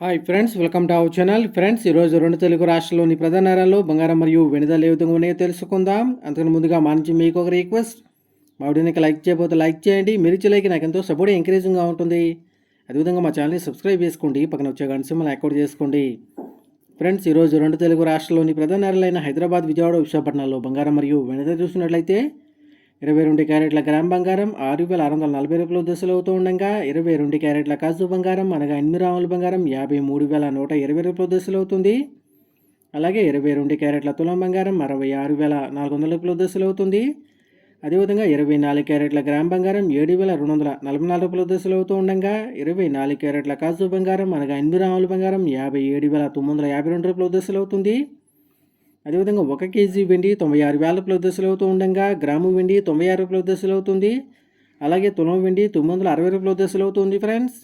Hi friends welcome to our channel friends ఈరోజు రెండు తెలుగు రాష్ట్రాల్లోని ప్రధాన నగరాల్లో బంగారం మరియు వెనుదల ఏ విధంగా ఉన్నాయో తెలుసుకుందాం. అంతకన్నా ముందుగా మా నుంచి మీకు ఒక రిక్వెస్ట్ మా వీడియోకి లైక్ చేయబోతే లైక్ చేయండి. మీరు లైక్ నాకు ఎంతో సపోర్ట్ ఎంకరేజింగ్గా ఉంటుంది. అదేవిధంగా మా ఛానల్ని సబ్స్క్రైబ్ చేసుకోండి. పక్కన వచ్చే గంట సింబల్ చేసుకోండి. ఫ్రెండ్స్ ఈరోజు రెండు తెలుగు రాష్ట్రాల్లోని ప్రధాన నగరాలైన హైదరాబాద్ విజయవాడ విశాఖపట్నంలో బంగారం మరియు వెనుదల చూసినట్లయితే ఇరవై రెండు క్యారెట్ల గ్రామ్ బంగారం ఆరు వేల ఆరు వందల నలభై రూపాయల దశలు అవుతూ ఉండగా ఇరవై రెండు క్యారెట్ల కాజు బంగారం అనగా ఎనిమిది రాముల బంగారం యాభై మూడు వేల నూట ఇరవై రూపాయల దశలు అవుతుంది. అలాగే ఇరవై రెండు క్యారెట్ల తులం బంగారం అరవై ఆరు వేల నాలుగు వందల రూపాయల దశలు అవుతుంది. అదేవిధంగా ఇరవై నాలుగు క్యారెట్ల గ్రామ్ బంగారం ఏడు వేల రెండు వందల నలభై నాలుగు రూపాయల దశలు అవుతూ ఉండగా ఇరవై నాలుగు క్యారెట్ల కాజు బంగారం అనగా ఎనిమిది రాముల బంగారం యాభై ఏడు వేల తొమ్మిది వందల యాభై రెండు రూపాయల దశలు అవుతుంది. అదేవిధంగా ఒక కేజీ వెండి తొంభై ఆరు వేల రూపాయల దశలు అవుతూ ఉండగా గ్రాము వెండి తొంభై ఆరు రూపాయల దశలు అవుతుంది. అలాగే తులం వెండి తొమ్మిది వందల అరవై రూపాయల దశలు అవుతుంది ఫ్రెండ్స్